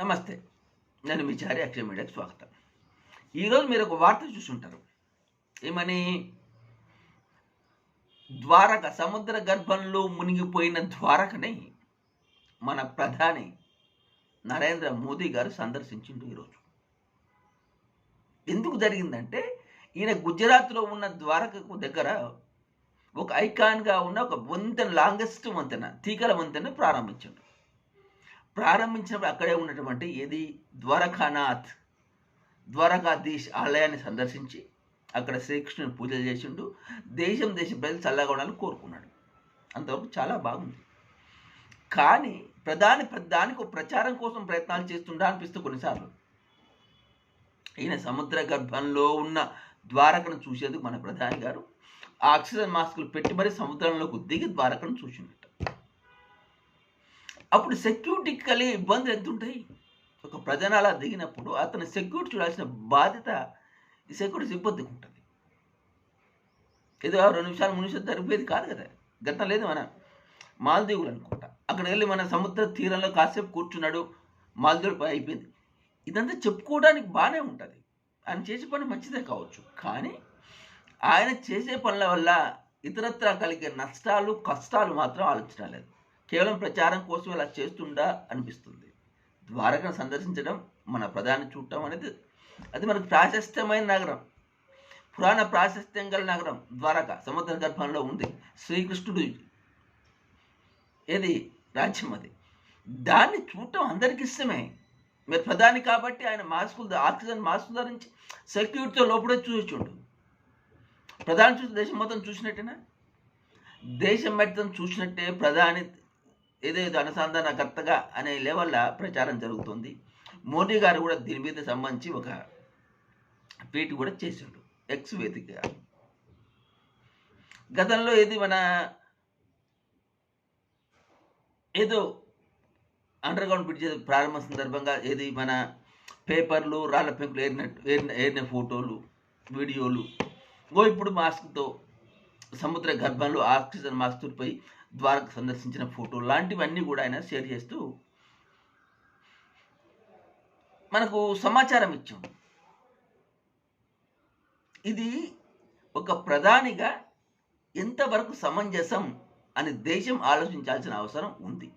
నమస్తే నేను మీ చారి అక్షయ మీడియాకి స్వాగతం. ఈరోజు మీరు ఒక వార్త చూసుంటారు. ఏమని? ద్వారక సముద్ర గర్భంలో మునిగిపోయిన ద్వారకని మన ప్రధాని నరేంద్ర మోదీ గారు సందర్శించిండు ఈరోజు. ఎందుకు జరిగిందంటే ఈయన గుజరాత్లో ఉన్న ద్వారకకు దగ్గర ఒక ఐకాన్గా ఉన్న ఒక వంతెన లాంగెస్ట్ వంతెన తీగల వంతెన ప్రారంభించాడు. ప్రారంభించినప్పుడు అక్కడే ఉన్నటువంటి ఏది? ద్వారకానాథ్. ద్వారకాధీష్ ఆలయాన్ని సందర్శించి అక్కడ శ్రీకృష్ణుని పూజలు చేసిండు. దేశం దేశ ప్రజలు చల్లగా ఉండాలని కోరుకున్నాడు. అంతవరకు చాలా బాగుంది. కానీ ప్రధాని దానికి ఒక ప్రచారం కోసం ప్రయత్నాలు చేస్తుండా అనిపిస్తూ కొన్నిసార్లు ఈయన సముద్ర గర్భంలో ఉన్న ద్వారకను చూసేందుకు మన ప్రధాని గారు ఆక్సిజన్ మాస్కులు పెట్టి మరీ సముద్రంలోకి దిగి ద్వారకను చూసింది అప్పుడు సెక్యూరిటీకి కలిగే ఇబ్బందులు ఎంత ఉంటాయి ఒక ప్రజన అలా దిగినప్పుడు అతను సెక్యూరిటీ చూడాల్సిన బాధ్యత ఈ సెక్యూరిటీ సిబ్బందికి ఉంటుంది. ఏదో రెండు నిమిషాలు మూడు నిమిషాలు జరిపేది కాదు కదా. గతం లేదు మన మాల్దీవులు అనుకుంటా. అక్కడికి వెళ్ళి మన సముద్ర తీరంలో కాసేపు కూర్చున్నాడు మాల్దీవులు అయిపోయింది. ఇదంతా చెప్పుకోవడానికి బాగానే ఉంటుంది. ఆయన చేసే పని మంచిదే కావచ్చు. కానీ ఆయన చేసే పనుల వల్ల ఇతరత్ర కలిగే నష్టాలు కష్టాలు మాత్రం ఆలోచించలేదు కేవలం ప్రచారం కోసం ఇలా చేస్తుండా అనిపిస్తుంది. ద్వారకను సందర్శించడం మన ప్రధాని చూడటం అనేది అది మనకు ప్రాశస్త్యమైన నగరం. పురాణ ప్రాశస్త్యం గల నగరం ద్వారక సముద్ర గర్భంలో ఉంది. శ్రీకృష్ణుడు ఏది? రాజ్యం అది. దాన్ని చూడటం అందరికి ఇష్టమే. మీరు ప్రధాని కాబట్టి ఆయన మాస్కులు ఆక్సిజన్ మాస్క్ ధరించి సెక్యూరిటీతో లోపడే చూసొచ్చుండు ప్రధాని చూసి దేశం మొత్తం చూసినట్టేనా? దేశం మొత్తం చూసినట్టే ప్రధాని ఏదేదో అనుసంధానకర్తగా అనే లెవెల్లో ప్రచారం జరుగుతుంది మోడీ గారు కూడా దీని మీద సంబంధించి ఒక ట్వీట్ కూడా చేసిండు ఎక్స్ వేదికగా గతంలో ఏది మన ఏదో అండర్ గ్రౌండ్ బ్రిడ్జ్ ప్రారంభ సందర్భంగా ఏది మన పేపర్లు రాళ్ళ పెంకులు ఏరినట్టు ఏరిన ఏరిన ఫోటోలు వీడియోలు ఓ ఇప్పుడు మాస్క్తో సముద్ర గర్భంలో ఆక్సిజన్ మాస్క్పై ద్వారక సందర్శించిన ఫోటో లాంటివన్నీ కూడా ఆయన షేర్ చేస్తూ మనకు సమాచారం ఇచ్చాం. ఇది ఒక ప్రధానిగా ఎంతవరకు సమంజసం అని దేశం ఆలోచించాల్సిన అవసరం ఉంది.